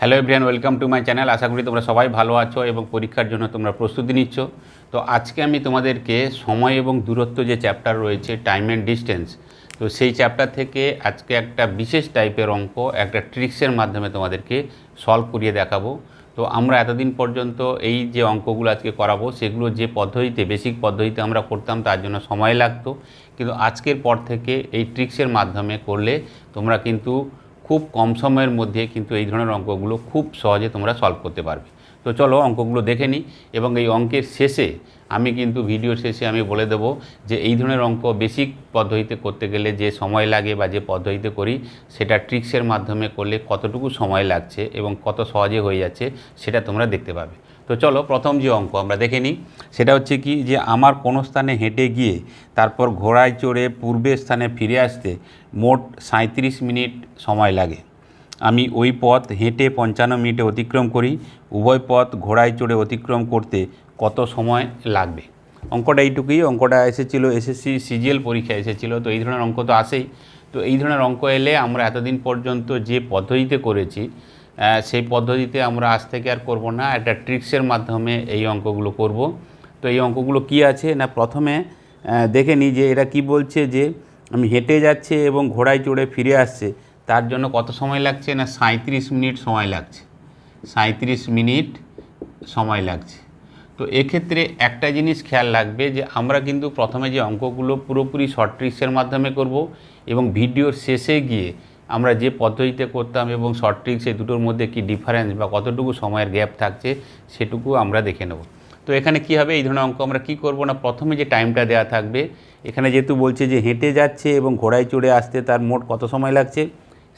Hello everyone welcome to my channel আশা করি তোমরা সবাই ভালো আছো এবং পরীক্ষার জন্য তোমরা প্রস্তুতি নিচ্ছ। তো আজকে আমি তোমাদেরকে সময় এবং দূরত্ব যে চ্যাপ্টার রয়েছে টাইম অ্যান্ড ডিস্টেন্স তো সেই চ্যাপ্টার থেকে আজকে একটা বিশেষ টাইপের অঙ্ক, একটা ট্রিক্সের মাধ্যমে তোমাদেরকে সলভ করিয়ে দেখাবো। তো আমরা এতদিন পর্যন্ত এই যে অঙ্কগুলো আজকে করাবো, সেগুলো যে পদ্ধতিতে বেসিক পদ্ধতিতে আমরা করতাম, তার জন্য সময় লাগতো। কিন্তু আজকের পর থেকে এই ট্রিক্সের মাধ্যমে করলে তোমরা কিন্তু খুব কম সময়ের মধ্যে কিন্তু এই ধরনের অঙ্কগুলো খুব সহজে তোমরা সলভ করতে পারবে। তো চলো অঙ্কগুলো দেখে নিই এবং এই অঙ্কের শেষে আমি কিন্তু ভিডিওর শেষে আমি বলে দেব যে এই ধরনের অঙ্ক বেসিক পদ্ধতিতে করতে গেলে যে সময় লাগে বা যে পদ্ধতিতে করি, সেটা ট্রিক্সের মাধ্যমে করলে কতটুকু সময় লাগছে এবং কত সহজে হয়ে যাচ্ছে সেটা তোমরা দেখতে পাবে। তো চলো প্রথম যে অঙ্ক আমরা দেখে নিই, সেটা হচ্ছে কি যে আমার কোনো স্থানে হেঁটে গিয়ে তারপর ঘোড়ায় চড়ে পূর্বের স্থানে ফিরে আসতে মোট সাঁত্রিশ মিনিট সময় লাগে। আমি ওই পথ হেঁটে পঞ্চান্ন মিনিটে অতিক্রম করি, উভয় পথ ঘোড়ায় চড়ে অতিক্রম করতে কত সময় লাগবে? অঙ্কটা এইটুকুই, অঙ্কটা এসেছিল এসএসসি সিজিএল পরীক্ষা এসেছিল, তো এই ধরনের অঙ্ক তো আসেই। তো এই ধরনের অঙ্ক এলে আমরা এতদিন পর্যন্ত যে পদ্ধতিতে করেছি সেই পদ্ধতিতে আমরা আজ থেকে আর করব না। একটা ট্রিক্সের মাধ্যমে এই অঙ্কগুলো করব। তো এই অঙ্কগুলো কি আছে? না, প্রথমে দেখে নিই যে এরা কি বলছে যে, আমি হেঁটে যাচ্ছে এবং ঘোড়ায় চড়ে ফিরে আসছে, তার জন্য কত সময় লাগছে? না সাঁত্রিশ মিনিট সময় লাগছে। সাঁত্রিশ মিনিট সময় লাগছে। তো এক্ষেত্রে একটা জিনিস খেয়াল রাখবে যে, আমরা কিন্তু প্রথমে যে অঙ্কগুলো পুরোপুরি শর্ট ট্রিক্সের মাধ্যমে করব এবং ভিডিওর শেষে গিয়ে আমরা যে পদ্ধতিতে করতাম এবং শর্ট ট্রিক্স এই দুটোর মধ্যে কি ডিফারেন্স বা কতটুকু সময়ের গ্যাপ থাকছে সেটুকু আমরা দেখে নেব। তো এখানে কি হবে? এই ধরনের অঙ্ক আমরা কি করব না? প্রথমে যে টাইমটা দেওয়া থাকবে, এখানে যেহেতু বলছে যে হেঁটে যাচ্ছে এবং ঘোড়ায় চড়ে আসতে তার মোট কত সময় লাগছে?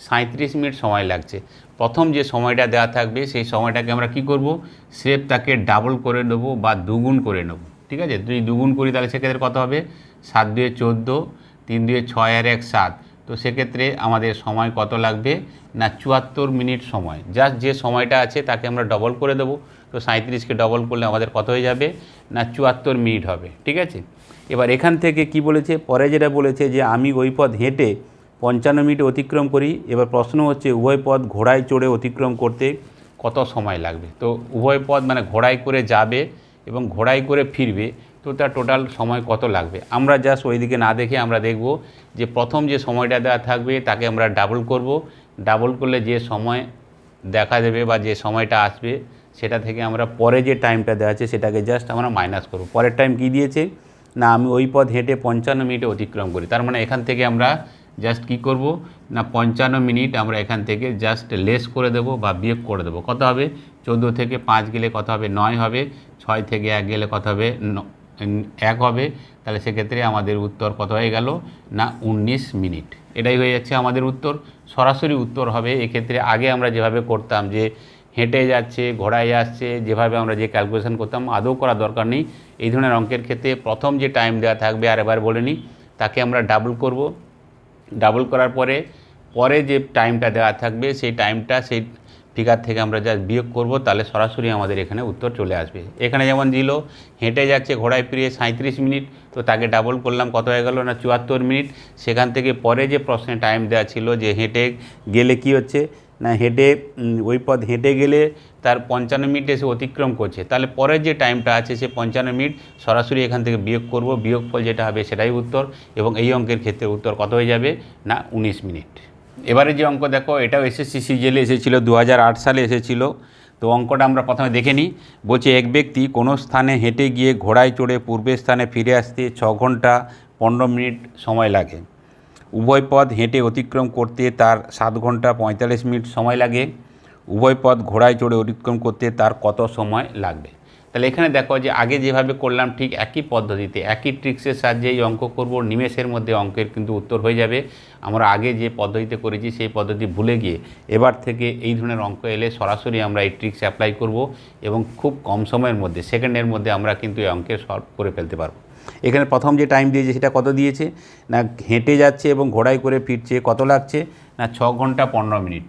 সাঁত্রিশ মিনিট সময় লাগছে। প্রথম যে সময়টা দেওয়া থাকবে, সেই সময়টাকে আমরা কি করব? স্রেফ তাকে ডাবল করে নেব বা দুগুণ করে নেব। ঠিক আছে? যদি দুগুণ করি তাহলে সেক্ষেত্রে কত হবে? সাত দুয়ে চোদ্দ, তিন দুয়ে ছয় আর এক, সাত। তো সেক্ষেত্রে আমাদের সময় কত লাগবে? না, চুয়াত্তর মিনিট সময়। জাস্ট যে সময়টা আছে, তাকে আমরা ডবল করে দেবো। তো সাঁত্রিশকে ডবল করলে আমাদের কত হয়ে যাবে? না, চুয়াত্তর মিনিট হবে। ঠিক আছে? এবার এখান থেকে কি বলেছে? পরে যেটা বলেছে যে, আমি ওই পথ হেঁটে পঞ্চান্ন মিনিট অতিক্রম করি। এবার প্রশ্ন হচ্ছে, উভয় পথ ঘোড়ায় চড়ে অতিক্রম করতে কত সময় লাগবে? তো উভয় পথ মানে ঘোড়ায় করে যাবে এবং ঘোড়ায় করে ফিরবে। তো তার টোটাল সময় কত লাগবে? আমরা জাস্ট ওই দিকে না দেখে আমরা দেখব যে প্রথম যে সময়টা দেওয়া থাকবে তাকে আমরা ডাবল করব। ডাবল করলে যে সময় দেখা দেবে বা যে সময়টা আসবে সেটা থেকে আমরা পরে যে টাইমটা দেওয়া আছে সেটাকে জাস্ট আমরা মাইনাস করব। পরের টাইম কি দিয়েছে? না, আমি ওই পথ হেঁটে পঞ্চান্ন মিনিটে অতিক্রম করি। তার মানে এখান থেকে আমরা জাস্ট কি করব? না, পঞ্চান্ন মিনিট আমরা এখান থেকে জাস্ট লেস করে দেব বা বিয়োগ করে দেবো। কত হবে? চোদ্দ থেকে পাঁচ গেলে কত হবে? নয় হবে। ছয় থেকে এক গেলে কত হবে? এক হবে, তাহলে সেক্ষেত্রে আমাদের উত্তর কত হয়ে গেল? না, উনিশ মিনিট। এটাই হয়ে যাচ্ছে আমাদের উত্তর। সরাসরি উত্তর হবে, এক্ষেত্রে আগে আমরা যেভাবে করতাম যে হেঁটে যাচ্ছে, ঘোড়ায় যাচ্ছে যেভাবে আমরা যে ক্যালকুলেশন করতাম, আদৌ করা দরকার নেই। এই ধরনের অঙ্কের ক্ষেত্রে প্রথম যে টাইম দেওয়া থাকবে, আর এবার বলে নিই, তাকে আমরা ডাবল করব। ডাবল করার পরে পরে যে টাইমটা দেওয়া থাকবে, সেই টাইমটা সেই ফিগার থেকে আমরা যা বিয়োগ করব, তাহলে সরাসরি আমাদের এখানে উত্তর চলে আসবে। এখানে যেমন দিল, হেঁটে যাচ্ছে, ঘোড়ায় ফিরিয়ে সাঁত্রিশ মিনিট, তো তাকে ডাবল করলাম, কত হয়ে গেল না, চুয়াত্তর মিনিট। সেখান থেকে পরে যে প্রশ্নে টাইম দেওয়া ছিল যে হেঁটে গেলে কি হচ্ছে, না হেঁটে ওই পথ হেঁটে গেলে তার পঞ্চান্ন মিনিট এসে অতিক্রম করছে। তাহলে পরের যে টাইমটা আছে, সে পঞ্চান্ন মিনিট সরাসরি এখান থেকে বিয়োগ করব, বিয়োগফল যেটা হবে সেটাই উত্তর, এবং এই অঙ্কের ক্ষেত্রে উত্তর কত হয়ে যাবে, না, উনিশ মিনিট। এবারে যে অঙ্ক দেখো, এটাও এসএসসি সিজিএলে এসেছিল দু হাজার আট সালে এসেছিল। তো অঙ্কটা আমরা প্রথমে দেখে নিই। বলছে, এক ব্যক্তি কোনো স্থানে হেঁটে গিয়ে ঘোড়ায় চড়ে পূর্বের স্থানে ফিরে আসতে ছ ঘণ্টা পনেরো মিনিট সময় লাগে। উভয় পথ হেঁটে অতিক্রম করতে তার সাত ঘণ্টা পঁয়তাল্লিশ মিনিট সময় লাগে। উভয় পথ ঘোড়ায় চড়ে অতিক্রম করতে তার কত সময় লাগবে? তাহলে এখানে দেখো যে আগে যেভাবে করলাম ঠিক একই পদ্ধতিতে, একই ট্রিক্সের সাহায্যে এই অঙ্ক করব, নিমেষের মধ্যে অঙ্কের কিন্তু উত্তর হয়ে যাবে। আমরা আগে যে পদ্ধতিতে করেছি সেই পদ্ধতি ভুলে গিয়ে এবার থেকে এই ধরনের অঙ্ক এলে সরাসরি আমরা এই ট্রিক্স অ্যাপ্লাই করব এবং খুব কম সময়ের মধ্যে সেকেন্ডের মধ্যে আমরা কিন্তু এই অঙ্কের সলভ করে ফেলতে পারব। এখানে প্রথম যে টাইম দিয়েছে সেটা কত দিয়েছে? না হেঁটে যাচ্ছে এবং ঘোড়ায় করে ফিরছে, কত লাগছে? না ছ ঘণ্টা পনেরো মিনিট।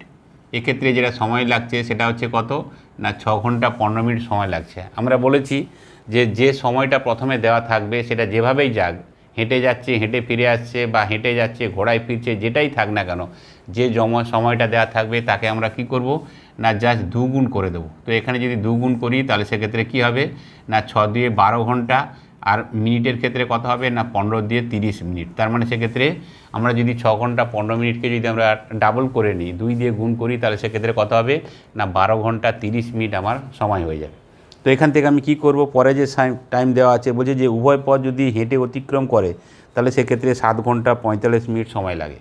এক্ষেত্রে যেটা সময় লাগছে সেটা হচ্ছে কত? না, ছ ঘণ্টা পনেরো মিনিট সময় লাগছে। আমরা বলেছি যে যে সময়টা প্রথমে দেওয়া থাকবে সেটা যেভাবেই যাক, হেঁটে যাচ্ছে, হেঁটে ফিরে আসছে বা হেঁটে যাচ্ছে, ঘোড়ায় ফিরছে, যেটাই থাক না কেন, যে জমা, সময়টা দেওয়া থাকবে তাকে আমরা কি করব? না জাস্ট দুগুণ করে দেবো। তো এখানে যদি দুগুণ করি তাহলে সেক্ষেত্রে কি হবে? না, ছ দিয়ে বারো ঘণ্টা আর মিনিটের ক্ষেত্রে কথা হবে না পনেরো দিয়ে তিরিশ মিনিট। তার মানে সেক্ষেত্রে আমরা যদি ছ ঘণ্টা পনেরো মিনিটকে যদি আমরা ডাবল করে নিই, দুই দিয়ে গুণ করি, তাহলে সেক্ষেত্রে কথা হবে না বারো ঘণ্টা তিরিশ মিনিট আমার সময় হয়ে যাবে। তো এখান থেকে আমি কি করব? পরে যে টাইম দেওয়া আছে, বলছে যে উভয় পথ যদি হেঁটে অতিক্রম করে, তাহলে সেক্ষেত্রে সাত ঘণ্টা পঁয়তাল্লিশ মিনিট সময় লাগে।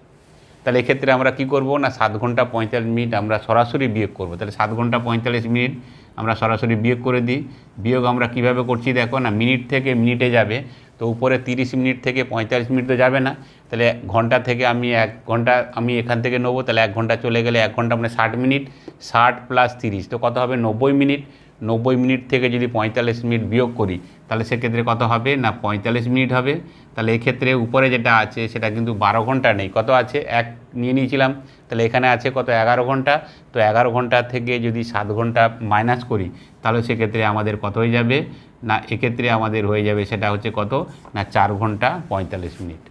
তাহলে এক্ষেত্রে আমরা কি করব? না সাত ঘণ্টা পঁয়তাল্লিশ মিনিট আমরা সরাসরি বিয়োগ করব। তাহলে সাত ঘণ্টা পঁয়তাল্লিশ মিনিট আমরা সরাসরি বিয়োগ করে দিই। বিয়োগ আমরা কীভাবে করছি দেখো না, মিনিট থেকে মিনিটে যাবে। তো উপরে তিরিশ মিনিট থেকে পঁয়তাল্লিশ মিনিট তো যাবে না। তাহলে ঘণ্টা থেকে আমি এক ঘণ্টা, আমি এখান থেকে নেব, তাহলে এক ঘণ্টা চলে গেলে এক ঘণ্টা মানে ষাট মিনিট, ষাট প্লাস তিরিশ, তো কত হবে? নব্বই মিনিট। নব্বই মিনিট থেকে যদি পঁয়তাল্লিশ মিনিট বিয়োগ করি তাহলে সেক্ষেত্রে কত হবে? না, পঁয়তাল্লিশ মিনিট হবে। তাহলে এক্ষেত্রে উপরে যেটা আছে, সেটা কিন্তু বারো ঘণ্টা নেই। কত আছে? এক নিয়ে নিয়েছিলাম। তাহলে এখানে আছে কত? এগারো ঘণ্টা। তো এগারো ঘণ্টা থেকে যদি সাত ঘণ্টা মাইনাস করি, তাহলে সেক্ষেত্রে আমাদের কত হয়ে যাবে? না, এক্ষেত্রে আমাদের হয়ে যাবে সেটা হচ্ছে কত? না, চার ঘণ্টা পঁয়তাল্লিশ মিনিট।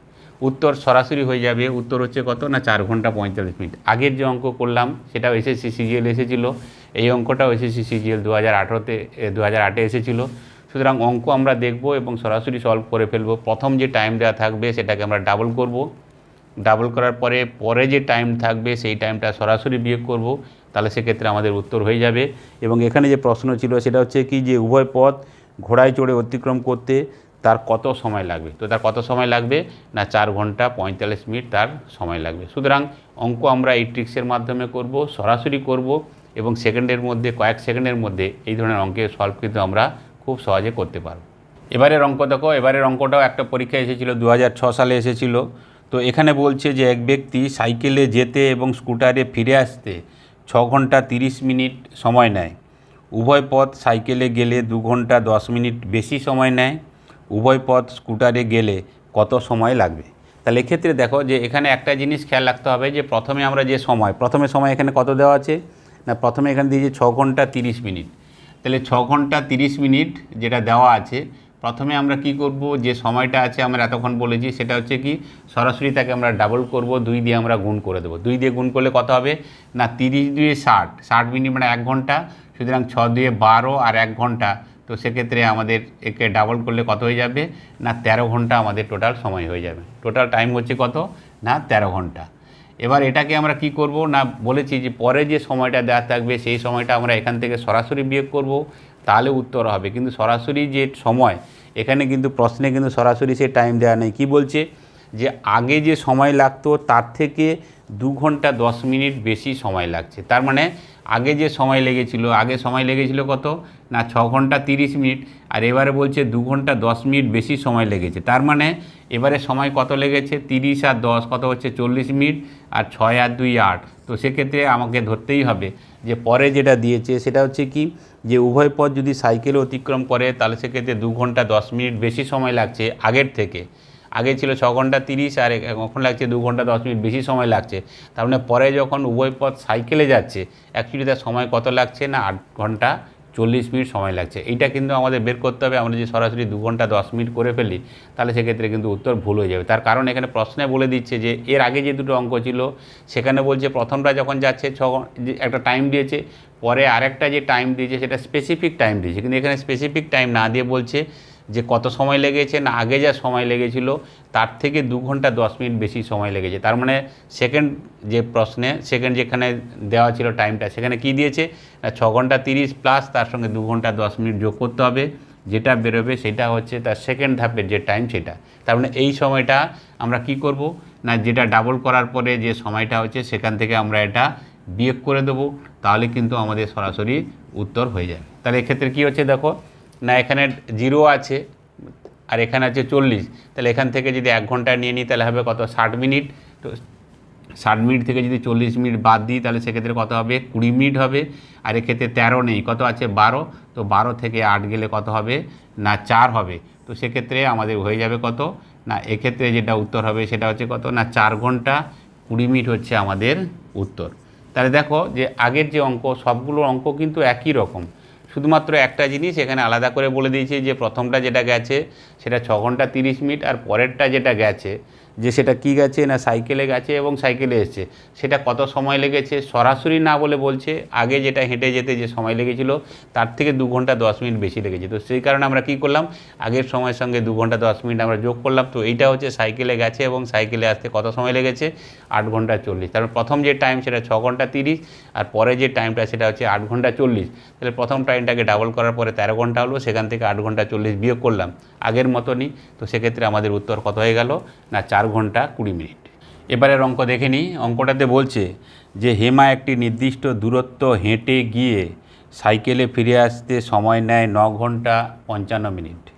উত্তর সরাসরি হয়ে যাবে। উত্তর হচ্ছে কত? না, চার ঘণ্টা পঁয়তাল্লিশ মিনিট। আগের যে অঙ্ক করলাম, সেটাও এসএসসি সিজিএল এসেছিল। এই অঙ্কটাও এসএসসি সিজিএল দু হাজার আঠেরোতে দু হাজার আটে এসেছিল। সুতরাং অঙ্ক আমরা দেখব এবং সরাসরি সলভ করে ফেলব। প্রথম যে টাইম দেওয়া থাকবে সেটাকে আমরা ডাবল করব। ডাবল করার পরে পরে যে টাইম থাকবে সেই টাইমটা সরাসরি বিয়োগ করব। তাহলে সেক্ষেত্রে আমাদের উত্তর হয়ে যাবে। এবং এখানে যে প্রশ্ন ছিল সেটা হচ্ছে কি যে উভয় পথ ঘোড়ায় চড়ে অতিক্রম করতে তার কত সময় লাগবে? তো তার কত সময় লাগবে? না চার ঘণ্টা পঁয়তাল্লিশ মিনিট তার সময় লাগবে। সুতরাং অঙ্ক আমরা এই ট্রিক্সের মাধ্যমে করব, সরাসরি করব এবং সেকেন্ডের মধ্যে কয়েক সেকেন্ডের মধ্যে এই ধরনের অঙ্কের সলভ কিন্তু আমরা খুব সহজে করতে পারব। এবারের অঙ্ক দেখো, এবারের অঙ্কটাও একটা পরীক্ষা এসেছিল দু সালে এসেছিল। তো এখানে বলছে যে এক ব্যক্তি সাইকেলে যেতে এবং স্কুটারে ফিরে আসতে ছ ঘণ্টা তিরিশ মিনিট সময় নেয়। উভয় পথ সাইকেলে গেলে দু ঘণ্টা দশ মিনিট বেশি সময় নেয়। উভয় পথ স্কুটারে গেলে কত সময় লাগবে? তাহলে এক্ষেত্রে দেখো যে এখানে একটা জিনিস খেয়াল রাখতে হবে যে প্রথমে আমরা যে সময়, প্রথমে সময় এখানে কত দেওয়া আছে? না, প্রথমে এখানে দিয়েছে ছ ঘণ্টা তিরিশ মিনিট। তাহলে ছ ঘণ্টা তিরিশ মিনিট যেটা দেওয়া আছে, প্রথমে আমরা কি করব, যে সময়টা আছে আমরা এতক্ষণ বলেছি, সেটা হচ্ছে কি সরাসরি তাকে আমরা ডাবল করব, দুই দিয়ে আমরা গুণ করে দেবো। দুই দিয়ে গুণ করলে কত হবে? না, তিরিশ দুয়ে ষাট। ষাট মিনিট মানে এক ঘণ্টা, সুতরাং ছ দুয়ে বারো আর এক ঘণ্টা। তো সেক্ষেত্রে আমাদের একে ডাবল করলে কত হয়ে যাবে? না, তেরো ঘণ্টা আমাদের টোটাল সময় হয়ে যাবে। টোটাল টাইম হচ্ছে কত? না, তেরো ঘণ্টা। এবার এটাকে আমরা কি করব? না, বলেছি যে পরে যে সময়টা দেওয়া থাকবে, সেই সময়টা আমরা এখান থেকে সরাসরি বিয়োগ করব, তাহলে উত্তর হবে। কিন্তু সরাসরি যে সময়, এখানে কিন্তু প্রশ্নে কিন্তু সরাসরি সে টাইম দেওয়া নেই। কি বলছে? যে আগে যে সময় লাগতো, তার থেকে দু ঘণ্টা দশ মিনিট বেশি সময় লাগছে। তার মানে আগে যে সময় লেগেছিল, আগে সময় লেগেছিল কত? না, ছ ঘণ্টা তিরিশ মিনিট। আর এবারে বলছে দু ঘণ্টা দশ মিনিট বেশি সময় লেগেছে। তার মানে এবারে সময় কত লেগেছে? তিরিশ আর দশ, কত হচ্ছে? চল্লিশ মিনিট। আর ছয় আর দুই, আট। তো সেক্ষেত্রে আমাকে ধরতেই হবে যে পরে যেটা দিয়েছে, সেটা হচ্ছে কি? যে উভয় পথ যদি সাইকেলে অতিক্রম করে, তাহলে সেক্ষেত্রে দু ঘণ্টা দশ মিনিট বেশি সময় লাগছে আগের থেকে। আগে ছিল ছ ঘণ্টা তিরিশ আর এখন লাগছে দু ঘণ্টা দশ মিনিট বেশি সময় লাগছে। তার মানে পরে যখন উভয় পথ সাইকেলে যাচ্ছে অ্যাকচুয়ালি তার সময় কত লাগছে না আট ঘণ্টা চল্লিশ মিনিট সময় লাগছে। এইটা কিন্তু আমাদের বের করতে হবে। আমরা যদি সরাসরি দু ঘণ্টা দশ মিনিট করে ফেলি, তাহলে সেক্ষেত্রে কিন্তু উত্তর ভুল হয়ে যাবে। তার কারণ এখানে প্রশ্নে বলে দিচ্ছে যে, এর আগে যে দুটো অঙ্ক ছিল, সেখানে বলছে প্রথমটা যখন যাচ্ছে ছ একটা টাইম দিয়েছে, পরে আরেকটা যে টাইম দিয়েছে, সেটা স্পেসিফিক টাইম দিয়েছে। কিন্তু এখানে স্পেসিফিক টাইম না দিয়ে বলছে যে কত সময় লেগেছে না আগে যা সময় লেগেছিল, তার থেকে দু ঘণ্টা দশ মিনিট বেশি সময় লেগেছে। তার মানে সেকেন্ড যে প্রশ্নে সেকেন্ড যেখানে দেওয়া ছিল টাইমটা সেখানে কি দিয়েছে? না, ছ ঘণ্টা তিরিশ প্লাস তার সঙ্গে দু ঘণ্টা দশ মিনিট যোগ করতে হবে। যেটা বেরোবে সেটা হচ্ছে তার সেকেন্ড ধাপের যে টাইম সেটা। তার মানে এই সময়টা আমরা কি করব? না, যেটা ডাবল করার পরে যে সময়টা হচ্ছে সেখান থেকে আমরা এটা বিয়োগ করে দেবো। তাহলে কিন্তু আমাদের সরাসরি উত্তর হয়ে যাবে তাহলে এক্ষেত্রে কী হচ্ছে দেখো না, এখানে জিরো আছে, আর এখানে আছে চল্লিশ। তাহলে এখান থেকে যদি এক ঘণ্টা নিয়ে নিই, তাহলে হবে কত? ষাট মিনিট। তো ষাট মিনিট থেকে যদি চল্লিশ মিনিট বাদ দিই, তাহলে সেক্ষেত্রে কত হবে? কুড়ি মিনিট হবে। আর এক্ষেত্রে তেরো নেই, কত আছে? বারো। তো বারো থেকে আট গেলে কত হবে? না, চার হবে। তো সেক্ষেত্রে আমাদের হয়ে যাবে কত? না, এক্ষেত্রে যেটা উত্তর হবে সেটা হচ্ছে কত? না, চার ঘণ্টা কুড়ি মিনিট হচ্ছে আমাদের উত্তর। তাহলে দেখো যে আগের যে অঙ্ক সবগুলো অঙ্ক কিন্তু একই রকম। শুধুমাত্র একটা জিনিস, এখানে আলাদা করে বলে দিয়েছি যে প্রথমটা যেটা গেছে সেটা ছ ঘণ্টা তিরিশ মিনিট আর পরেরটা যেটা গেছে যে সেটা কি গেছে না সাইকেলে গেছে এবং সাইকেলে এসছে, সেটা কত সময় লেগেছে, সরাসরি না বলে বলছে, আগে যেটা হেঁটে যেতে যে সময় লেগেছিল, তার থেকে দু ঘণ্টা দশ মিনিট বেশি লেগেছে। তো সেই কারণে আমরা কি করলাম, আগের সময়ের সঙ্গে দু ঘণ্টা দশ মিনিট আমরা যোগ করলাম। তো এইটা হচ্ছে সাইকেলে গেছে এবং সাইকেলে আসতে কত সময় লেগেছে? আট ঘণ্টা চল্লিশ। তারপর প্রথম যে টাইম সেটা ছ ঘণ্টা তিরিশ, আর পরে যে টাইমটা সেটা হচ্ছে আট ঘণ্টা চল্লিশ। তাহলে প্রথম টাইমটাকে ডাবল করার পরে তেরো ঘণ্টা হলো, সেখান থেকে আট ঘণ্টা চল্লিশ বিয়োগ করলাম। আগের মতনই, তো সেক্ষেত্রে আমাদের উত্তর কত হয়ে গেল? না, চার ঘণ্টা কুড়ি মিনিট। এবারের অঙ্ক দেখে নিই। অঙ্কটাতে বলছে যে, হেমা একটি নির্দিষ্ট দূরত্ব হেঁটে গিয়ে সাইকেলে ফিরে আসতে সময় নেয় ন ঘণ্টা পঞ্চান্ন মিনিট।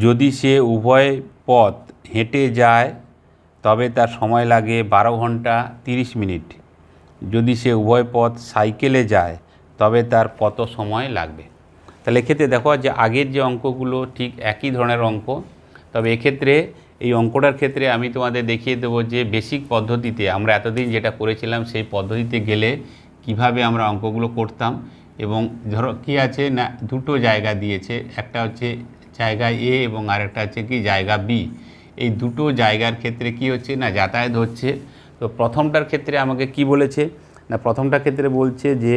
যদি সে উভয় পথ হেঁটে যায়, তবে তার সময় লাগে বারো ঘণ্টা তিরিশ মিনিট। যদি সে উভয় পথ সাইকেলে যায়, তবে তার কত সময় লাগবে? তাহলে এক্ষেত্রে দেখো যে আগের যে অঙ্কগুলো ঠিক একই ধরনের অঙ্ক, তবে এক্ষেত্রে এই অঙ্কটার ক্ষেত্রে আমি তোমাদের দেখিয়ে দেবো যে বেসিক পদ্ধতিতে আমরা এতদিন যেটা করেছিলাম, সেই পদ্ধতিতে গেলে কীভাবে আমরা অঙ্কগুলো করতাম এবং ধরো কী আছে না, দুটো জায়গা দিয়েছে, একটা হচ্ছে জায়গা এ এবং আরেকটা হচ্ছে কি জায়গা বি এই দুটো জায়গার ক্ষেত্রে কি হচ্ছে না, যাতায়াত হচ্ছে। তো প্রথমটার ক্ষেত্রে আমাকে কি বলেছে? না, প্রথমটার ক্ষেত্রে বলছে যে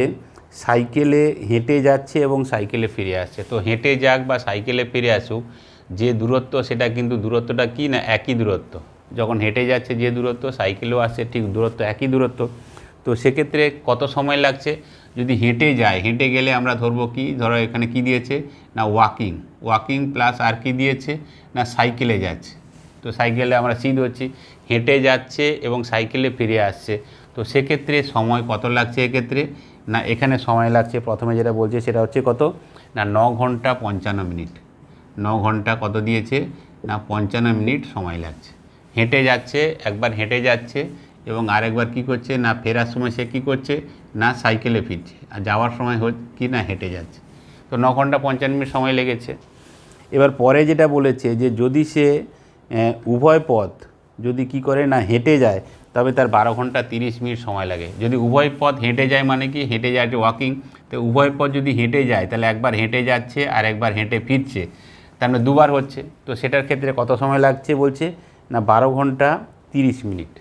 সাইকেলে হেঁটে যাচ্ছে এবং সাইকেলে ফিরে আসছে। তো হেঁটে যাক বা সাইকেলে ফিরে আসুক যে দূরত্ব, সেটা কিন্তু দূরত্বটা কি না, একই দূরত্ব। যখন হেঁটে যাচ্ছে যে দূরত্ব, সাইকেলেও আসছে, ঠিক দূরত্ব, একই দূরত্ব। তো সেক্ষেত্রে কত সময় লাগছে? যদি হেঁটে যায় হেঁটে গেলে আমরা ধরবো কি? ধরো এখানে কি দিয়েছে? না ওয়াকিং ওয়াকিং প্লাস আর কি দিয়েছে? না সাইকেলে যাচ্ছে। তো সাইকেলে আমরা সি ধরছি, হেঁটে যাচ্ছে এবং সাইকেলে ফিরে আসছে। তো সেক্ষেত্রে সময় কত লাগছে এক্ষেত্রে? না এখানে সময় লাগছে, প্রথমে যেটা বলছে সেটা হচ্ছে কত? না ন ঘণ্টা পঞ্চান্ন মিনিট। ন ঘণ্টা কত দিয়েছে? না পঞ্চান্ন মিনিট সময় লাগছে। হেঁটে যাচ্ছে, একবার হেঁটে যাচ্ছে এবং আরেকবার কি করছে? না ফেরার সময় সে কী করছে? না সাইকেলে ফিরছে। আর যাওয়ার সময় কি না হেঁটে যাচ্ছে। তো ন ঘণ্টা পঞ্চান্ন মিনিট সময় লেগেছে। এবার পরে যেটা বলেছে যে যদি সে উভয় পথ যদি কি করে না হেঁটে যায়, তবে তার বারো ঘণ্টা তিরিশ মিনিট সময় লাগে। যদি উভয় পথ হেঁটে যায় মানে কি? হেঁটে যায় ওয়াকিং তো উভয় পথ যদি হেঁটে যায়, তাহলে একবার হেঁটে যাচ্ছে আর একবার হেঁটে ফিরছে। তার দুবার হচ্ছে। তো সেটার ক্ষেত্রে কত সময় লাগছে বলছে? না, বারো ঘণ্টা তিরিশ মিনিট।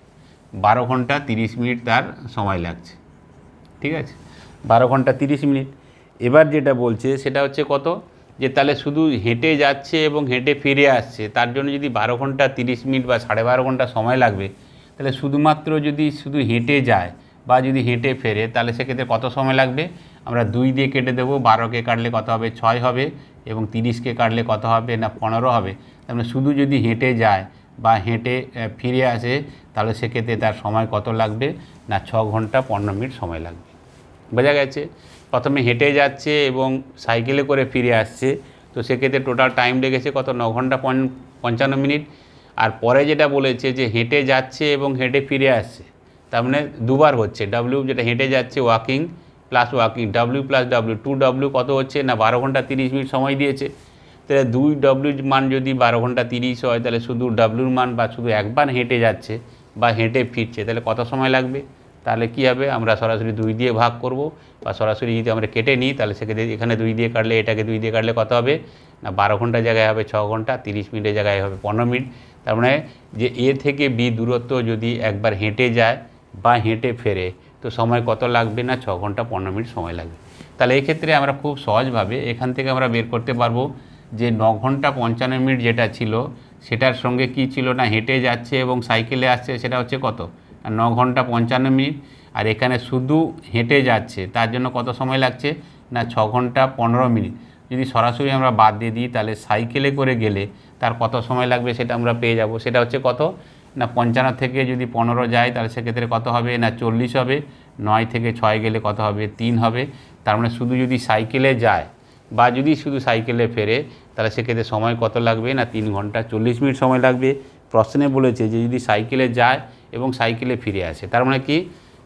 বারো ঘণ্টা তিরিশ মিনিট তার সময় লাগছে। ঠিক আছে? বারো ঘণ্টা তিরিশ মিনিট। এবার যেটা বলছে, সেটা হচ্ছে কত? যে তাহলে শুধু হেঁটে যাচ্ছে এবং হেঁটে ফিরে আসছে, তার জন্য যদি বারো ঘণ্টা তিরিশ মিনিট বা সাড়ে বারো ঘণ্টা সময় লাগবে, তাহলে শুধুমাত্র যদি শুধু হেঁটে যায় বা যদি হেঁটে ফেরে, তাহলে সেক্ষেত্রে কত সময় লাগবে? আমরা দুই দিয়ে কেটে দেবো বারোকে কাটলে কত হবে? ছয় হবে এবং তিরিশকে কাটলে কত হবে না পনেরো হবে? তার মানে শুধু যদি হেঁটে যায় বা হেঁটে ফিরে আসে, তাহলে সেক্ষেত্রে তার সময় কত লাগবে? না, ছ ঘণ্টা পনেরো মিনিট সময় লাগবে। বোঝা গেছে? প্রথমে হেঁটে যাচ্ছে এবং সাইকেলে করে ফিরে আসছে। তো সেক্ষেত্রে টোটাল টাইম লেগেছে কত? ন ঘণ্টা পঞ্চ- পঞ্চান্ন মিনিট। আর পরে যেটা বলেছে যে হেঁটে যাচ্ছে এবং হেঁটে ফিরে আসছে। তার মানে দুবার হচ্ছে। ডাব্লিউ যেটা হেঁটে যাচ্ছে walking plus walking W plus W two W কত হচ্ছে? না, বারো ঘণ্টা তিরিশ মিনিট সময় দিয়েছে। তাহলে দুই ডাব্লিউর মান যদি বারো ঘণ্টা তিরিশ হয়, তাহলে শুধু ডাব্লিউর মান বা শুধু একবার হেঁটে যাচ্ছে বা হেঁটে ফিরছে, তাহলে কত সময় লাগবে? তাহলে কী হবে? আমরা সরাসরি দুই দিয়ে ভাগ করব বা সরাসরি যদি আমরা কেটে নিই, তাহলে সেক্ষেত্রে এখানে দুই দিয়ে কাটলে, এটাকে দুই দিয়ে কাটলে কত হবে? না, বারো ঘণ্টা জায়গায় হবে, ছ ঘণ্টা, তিরিশ মিনিটের জায়গায় হবে, পনেরো মিনিট। তার মানে যে এ থেকে বি দূরত্ব যদি একবার হেঁটে যায় বা হেঁটে ফেরে, তো সময় কত লাগবে না? ছ ঘণ্টা, পনেরো মিনিট সময় লাগবে। তাহলে এই ক্ষেত্রে আমরা খুব সহজভাবে এখান থেকে আমরা বের করতে পারব যে ন ঘণ্টা পঞ্চান্ন মিনিট যেটা ছিল, সেটার সঙ্গে কি ছিল না? হেঁটে যাচ্ছে এবং সাইকেলে আসছে, সেটা হচ্ছে কত? ন ঘণ্টা পঞ্চান্ন মিনিট। আর এখানে শুধু হেঁটে যাচ্ছে, তার জন্য কত সময় লাগছে? না, ছ ঘণ্টা পনেরো মিনিট। যদি সরাসরি আমরা বাদ দিয়ে দিই, তাহলে সাইকেলে করে গেলে তার কত সময় লাগবে সেটা আমরা পেয়ে যাব? সেটা হচ্ছে কত? না পঞ্চান্ন থেকে যদি পনেরো যায়, তাহলে সেক্ষেত্রে কত হবে? না চল্লিশ হবে? নয় থেকে ছয় গেলে কত হবে? তিন হবে। তার মানে শুধু যদি সাইকেলে যায় বা যদি শুধু সাইকেলে ফেরে, তাহলে সেক্ষেত্রে সময় কত লাগবে? না তিন ঘণ্টা চল্লিশ মিনিট সময় লাগবে। প্রশ্নে বলেছে যে যদি সাইকেলে যায় এবং সাইকেলে ফিরে আসে, তার মানে কি?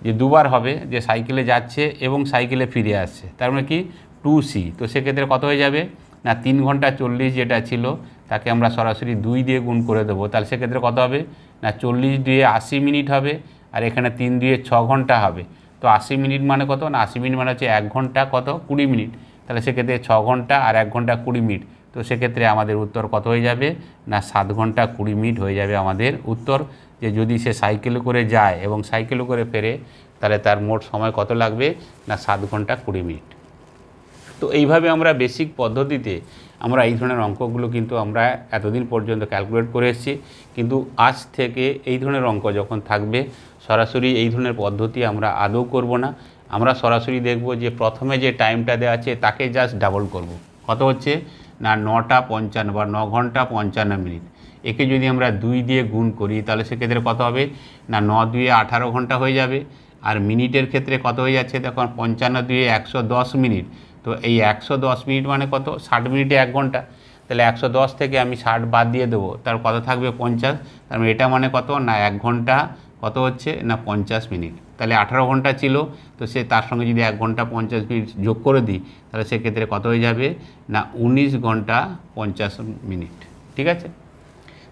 যে দুবার হবে যে সাইকেলে যাচ্ছে এবং সাইকেলে ফিরে আসছে। তার মানে কি? Two C. তো সেক্ষেত্রে কত হয়ে যাবে? না তিন ঘণ্টা চল্লিশ যেটা ছিল, তাকে আমরা সরাসরি দুই দিয়ে গুণ করে দেবো। তাহলে সেক্ষেত্রে কত হবে? না, চল্লিশ দিয়ে আশি মিনিট হবে আর এখানে তিন দিয়ে ছ ঘণ্টা হবে। তো আশি মিনিট মানে কত? না, আশি মিনিট মানে হচ্ছে এক ঘণ্টা কত? কুড়ি মিনিট। তাহলে সেক্ষেত্রে ছ ঘণ্টা আর এক ঘণ্টা কুড়ি মিনিট। তো সেক্ষেত্রে আমাদের উত্তর কত হয়ে যাবে? না, সাত ঘণ্টা কুড়ি মিনিট হয়ে যাবে আমাদের উত্তর। যে যদি সে সাইকেলে করে যায় এবং সাইকেলে করে ফেরে, তাহলে তার মোট সময় কত লাগবে? না, সাত ঘণ্টা কুড়ি মিনিট। তো এইভাবে আমরা বেসিক পদ্ধতিতে আমরা এই ধরনের অঙ্কগুলো কিন্তু আমরা এতদিন পর্যন্ত ক্যালকুলেট করে এসেছি। কিন্তু আজ থেকে এই ধরনের অঙ্ক যখন থাকবে, সরাসরি এই ধরনের পদ্ধতি আমরা আদৌ করব না। আমরা সরাসরি দেখব যে প্রথমে যে টাইমটা দেওয়া আছে, তাকে জাস্ট ডাবল করব। কত হচ্ছে? না, নটা পঞ্চান্ন বা ন ঘণ্টা পঞ্চান্ন মিনিট। একে যদি আমরা দুই দিয়ে গুণ করি, তাহলে সেক্ষেত্রে কত হবে? না, ন দুয়ে আঠারো ঘণ্টা হয়ে যাবে। আর মিনিটের ক্ষেত্রে কত হয়ে যাচ্ছে? দেখুন, পঞ্চান্ন দুয়ে একশো দশ মিনিট। তো এই একশো দশ মিনিট মানে কত? ষাট মিনিটে এক ঘণ্টা। তাহলে একশো দশ থেকে আমি ষাট বাদ দিয়ে দেবো। তার কত থাকবে? পঞ্চাশ। তার মানে এটা মানে কত? না, এক ঘণ্টা কত হচ্ছে? না, পঞ্চাশ মিনিট। তাহলে আঠারো ঘণ্টা ছিল। তো সে তার সঙ্গে যদি এক ঘণ্টা পঞ্চাশ মিনিট যোগ করে দিই, তাহলে সেক্ষেত্রে কত হয়ে যাবে? না, উনিশ ঘণ্টা পঞ্চাশ মিনিট। ঠিক আছে?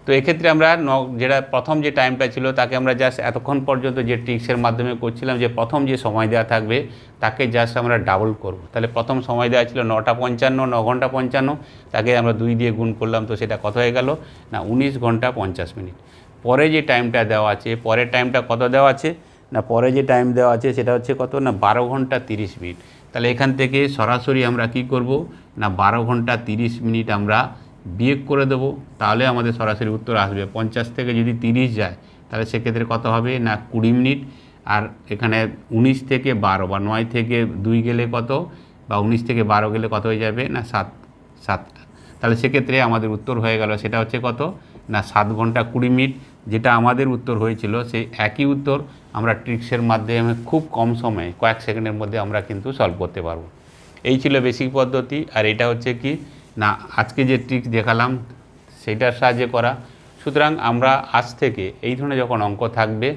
তো এক্ষেত্রে আমরা ন যেটা প্রথম যে টাইমটা ছিল, তাকে আমরা জাস্ট এতক্ষণ পর্যন্ত যে ট্রিক্সের মাধ্যমে করছিলাম, যে প্রথম যে সময় দেওয়া থাকবে, তাকে জাস্ট আমরা ডাবল করব। তাহলে প্রথম সময় দেওয়া ছিল নটা পঞ্চান্ন, ন ঘণ্টা পঞ্চান্ন, তাকে আমরা দুই দিয়ে গুণ করলাম, তো সেটা কত হয়ে গেল? না, উনিশ ঘণ্টা পঞ্চাশ মিনিট। পরে যে টাইমটা দেওয়া আছে, পরের টাইমটা কত দেওয়া আছে? না, পরে যে টাইম দেওয়া আছে, সেটা হচ্ছে কত? না, বারো ঘণ্টা তিরিশ মিনিট। তাহলে এখান থেকে সরাসরি আমরা কি করব? না, বারো ঘণ্টা তিরিশ মিনিট আমরা বিয়োগ করে দেবো, তাহলে আমাদের সরাসরি উত্তর আসবে। পঞ্চাশ থেকে যদি তিরিশ যায়, তাহলে সেক্ষেত্রে কত হবে? না, কুড়ি মিনিট। আর এখানে উনিশ থেকে বারো বা নয় থেকে দুই গেলে কত? বা উনিশ থেকে বারো গেলে কত হয়ে যাবে? না, সাত, সাতটা। তাহলে সেক্ষেত্রে আমাদের উত্তর হয়ে গেল। সেটা হচ্ছে কত? না, সাত ঘণ্টা কুড়ি মিনিট। যেটা আমাদের উত্তর হয়েছিল, সেই একই উত্তর আমরা ট্রিক্সের মাধ্যমে খুব কম সময়ে, কয়েক সেকেন্ডের মধ্যে আমরা কিন্তু সলভ করতে পারব। এই ছিল বেসিক পদ্ধতি। আর এটা হচ্ছে কি? না, আজকে যে ট্রিক্স দেখালাম, সেটার সাহায্যে করা। সুতরাং আমরা আজ থেকে এই ধরনের যখন অঙ্ক থাকবে,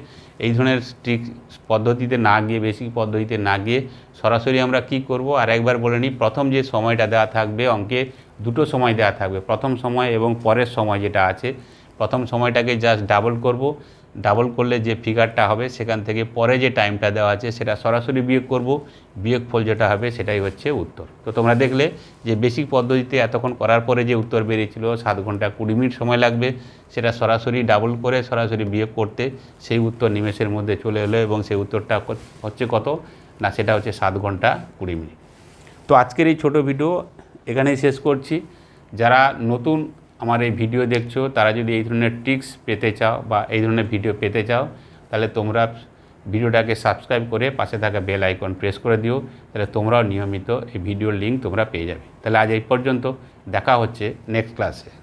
এই ধরনের ট্রিক্স পদ্ধতিতে না গিয়ে বেশি পদ্ধতিতে না গিয়ে, সরাসরি আমরা কি করব? আর একবার বলে নিই, প্রথম যে সময়টা দেওয়া থাকবে, অঙ্কে দুটো সময় দেওয়া থাকবে। প্রথম সময় এবং পরের সময় যেটা আছে, প্রথম সময়টাকে জাস্ট ডাবল করব। ডাবল করলে যে ফিগারটা হবে, সেখান থেকে পরে যে টাইমটা দেওয়া আছে, সেটা সরাসরি বিয়োগ করব। বিয়োগ ফল যেটা হবে, সেটাই হচ্ছে উত্তর। তো তোমরা দেখলে যে বেসিক পদ্ধতিতে এতক্ষণ করার পরে যে উত্তর বেরিয়েছিল, সাত ঘণ্টা কুড়ি মিনিট সময় লাগবে, সেটা সরাসরি ডাবল করে সরাসরি বিয়োগ করতে সেই উত্তর নিমেষের মধ্যে চলে এলো এবং সেই উত্তরটা হচ্ছে কত? না, সেটা হচ্ছে সাত ঘণ্টা কুড়ি মিনিট। তো আজকের এই ছোট ভিডিও এখানেই শেষ করছি। যারা নতুন আমার এই ভিডিও দেখছ, তারা যদি এই ধরনের ট্রিক্স পেতে চাও বা এই ধরনের ভিডিও পেতে চাও, তাহলে তোমরা ভিডিওটাকে সাবস্ক্রাইব করে পাশে থাকা বেল আইকন প্রেস করে দিও, তাহলে তোমরাও নিয়মিত এই ভিডিওর লিঙ্ক তোমরা পেয়ে যাবে। তাহলে আজ এই পর্যন্ত, দেখা হচ্ছে নেক্সট ক্লাসে